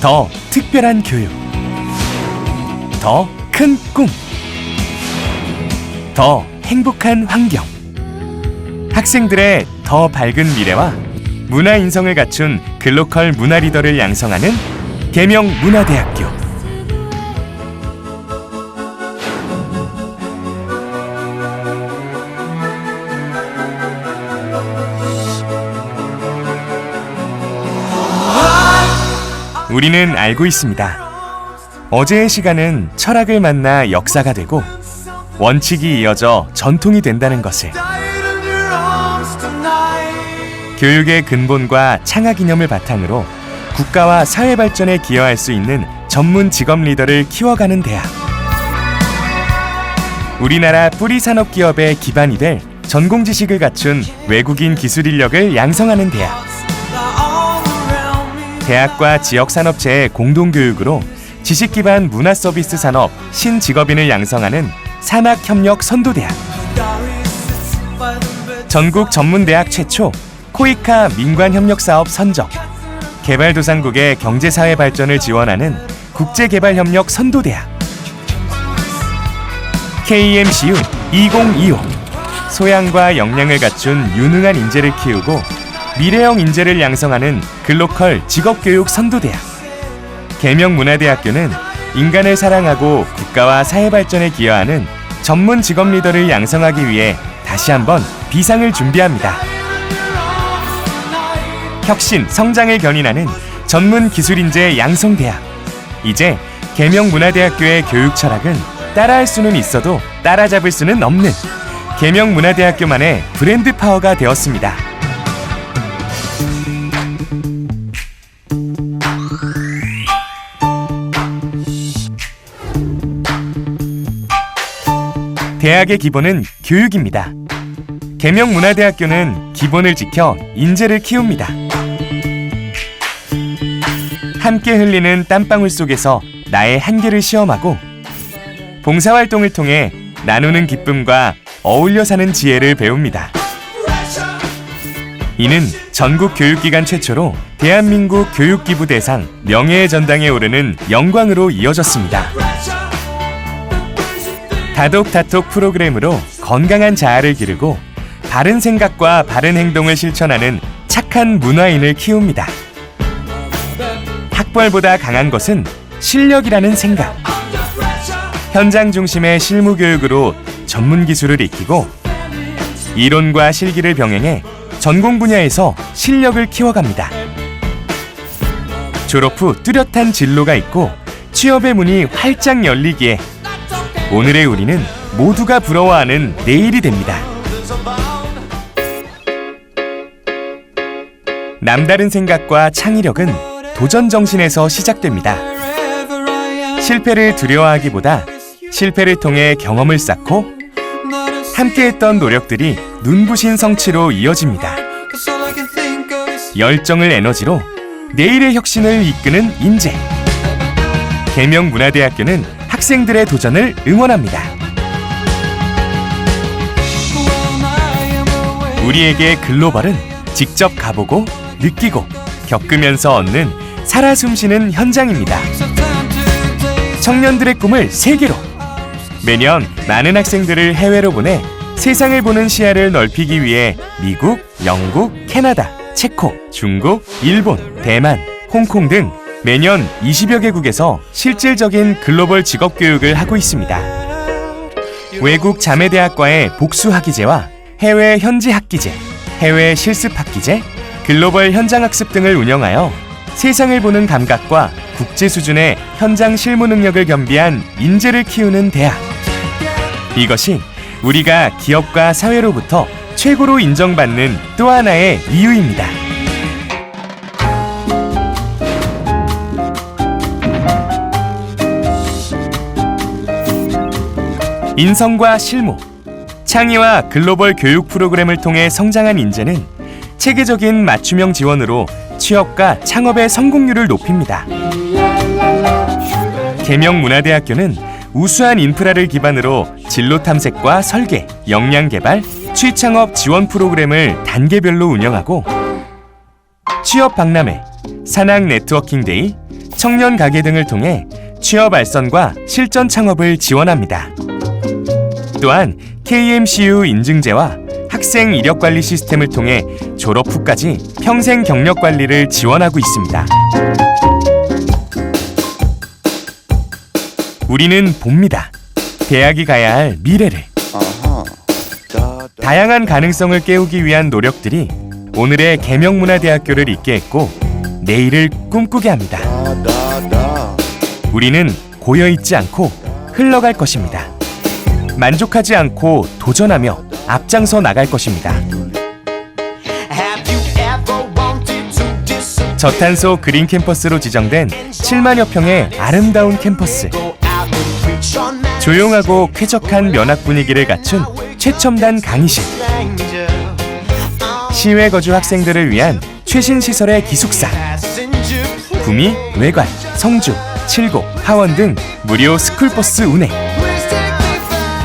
더 특별한 교육. 더 큰 꿈. 더 행복한 환경. 학생들의 더 밝은 미래와 문화 인성을 갖춘 글로컬 문화 리더를 양성하는 계명 문화대학교. 우리는 알고 있습니다. 어제의 시간은 철학을 만나 역사가 되고 원칙이 이어져 전통이 된다는 것을 교육의 근본과 창학 이념을 바탕으로 국가와 사회 발전에 기여할 수 있는 전문 직업 리더를 키워가는 대학. 우리나라 뿌리 산업 기업의 기반이 될 전공 지식을 갖춘 외국인 기술 인력을 양성하는 대학. 대학과 지역 산업체의 공동 교육으로 지식 기반 문화 서비스 산업 신직업인을 양성하는 산학 협력 선도 대학. 전국 전문 대학 최초 코이카 민관 협력 사업 선정. 개발도상국의 경제 사회 발전을 지원하는 국제 개발 협력 선도 대학. KMCU 2025 소양과 역량을 갖춘 유능한 인재를 키우고 미래형 인재를 양성하는 글로컬 직업교육 선도대학 계명문화대학교는 인간을 사랑하고 국가와 사회 발전에 기여하는 전문 직업 리더를 양성하기 위해 다시 한번 비상을 준비합니다. 혁신, 성장을 견인하는 전문 기술 인재 양성대학. 이제 계명문화대학교의 교육 철학은 따라할 수는 있어도 따라잡을 수는 없는 계명문화대학교만의 브랜드 파워가 되었습니다. 대학의 기본은 교육입니다. 계명문화대학교는 기본을 지켜 인재를 키웁니다. 함께 흘리는 땀방울 속에서 나의 한계를 시험하고 봉사활동을 통해 나누는 기쁨과 어울려 사는 지혜를 배웁니다. 이는 전국 교육기관 최초로 대한민국 교육기부 대상 명예의 전당에 오르는 영광으로 이어졌습니다. 다독다톡 프로그램으로 건강한 자아를 기르고 바른 생각과 바른 행동을 실천하는 착한 문화인을 키웁니다. 학벌보다 강한 것은 실력이라는 생각. 현장 중심의 실무 교육으로 전문 기술을 익히고 이론과 실기를 병행해 전공 분야에서 실력을 키워갑니다. 졸업 후 뚜렷한 진로가 있고 취업의 문이 활짝 열리기에 오늘의 우리는 모두가 부러워하는 내일이 됩니다. 남다른 생각과 창의력은 도전 정신에서 시작됩니다. 실패를 두려워하기보다 실패를 통해 경험을 쌓고 함께했던 노력들이 눈부신 성취로 이어집니다. 열정을 에너지로 내일의 혁신을 이끄는 인재. 계명문화대학교는 학생들의 도전을 응원합니다. 우리에게 글로벌은 직접 가보고 느끼고 겪으면서 얻는 살아 숨쉬는 현장입니다. 청년들의 꿈을 세계로 매년 많은 학생들을 해외로 보내 세상을 보는 시야를 넓히기 위해 미국, 영국, 캐나다, 체코, 중국, 일본, 대만, 홍콩 등 매년 20여 개국에서 실질적인 글로벌 직업 교육을 하고 있습니다. 외국 자매대학과의 복수 학기제와 해외 현지 학기제, 해외 실습 학기제, 글로벌 현장 학습 등을 운영하여 세상을 보는 감각과 국제 수준의 현장 실무 능력을 겸비한 인재를 키우는 대학. 이것이 우리가 기업과 사회로부터 최고로 인정받는 또 하나의 이유입니다. 인성과 실무, 창의와 글로벌 교육 프로그램을 통해 성장한 인재는 체계적인 맞춤형 지원으로 취업과 창업의 성공률을 높입니다. 계명문화대학교는 우수한 인프라를 기반으로 진로 탐색과 설계, 역량 개발, 취창업 지원 프로그램을 단계별로 운영하고 취업 박람회, 산학 네트워킹 데이, 청년 가게 등을 통해 취업 알선과 실전 창업을 지원합니다. 또한 KMCU 인증제와 학생 이력 관리 시스템을 통해 졸업 후까지 평생 경력 관리를 지원하고 있습니다. 우리는 봅니다. 대학이 가야 할 미래를. 다양한 가능성을 깨우기 위한 노력들이 오늘의 계명문화대학교를 있게 했고 내일을 꿈꾸게 합니다. 우리는 고여 있지 않고 흘러갈 것입니다. 만족하지 않고 도전하며 앞장서 나갈 것입니다. 저탄소 그린 캠퍼스로 지정된 7만여 평의 아름다운 캠퍼스. 조용하고 쾌적한 면학 분위기를 갖춘 최첨단 강의실. 시외 거주 학생들을 위한 최신 시설의 기숙사. 구미, 외관, 성주, 칠곡, 하원 등 무료 스쿨버스 운행.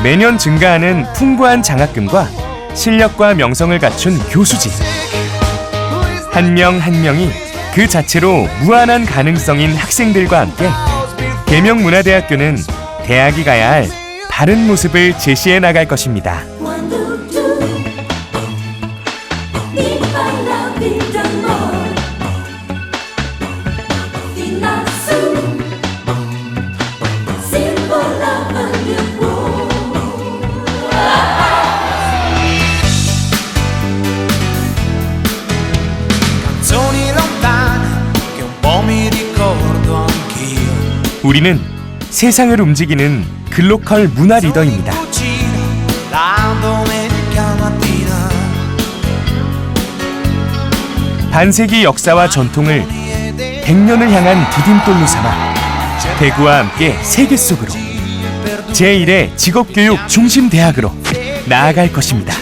매년 증가하는 풍부한 장학금과 실력과 명성을 갖춘 교수진. 한 명 한 명이 그 자체로 무한한 가능성인 학생들과 함께 계명문화대학교는 대학이 가야 할 다른 모습을 제시해 나갈 것입니다. 우리는 세상을 움직이는 글로컬 문화 리더입니다. 반세기 역사와 전통을 100년을 향한 디딤돌로 삼아 대구와 함께 세계 속으로 제1의 직업교육 중심 대학으로 나아갈 것입니다.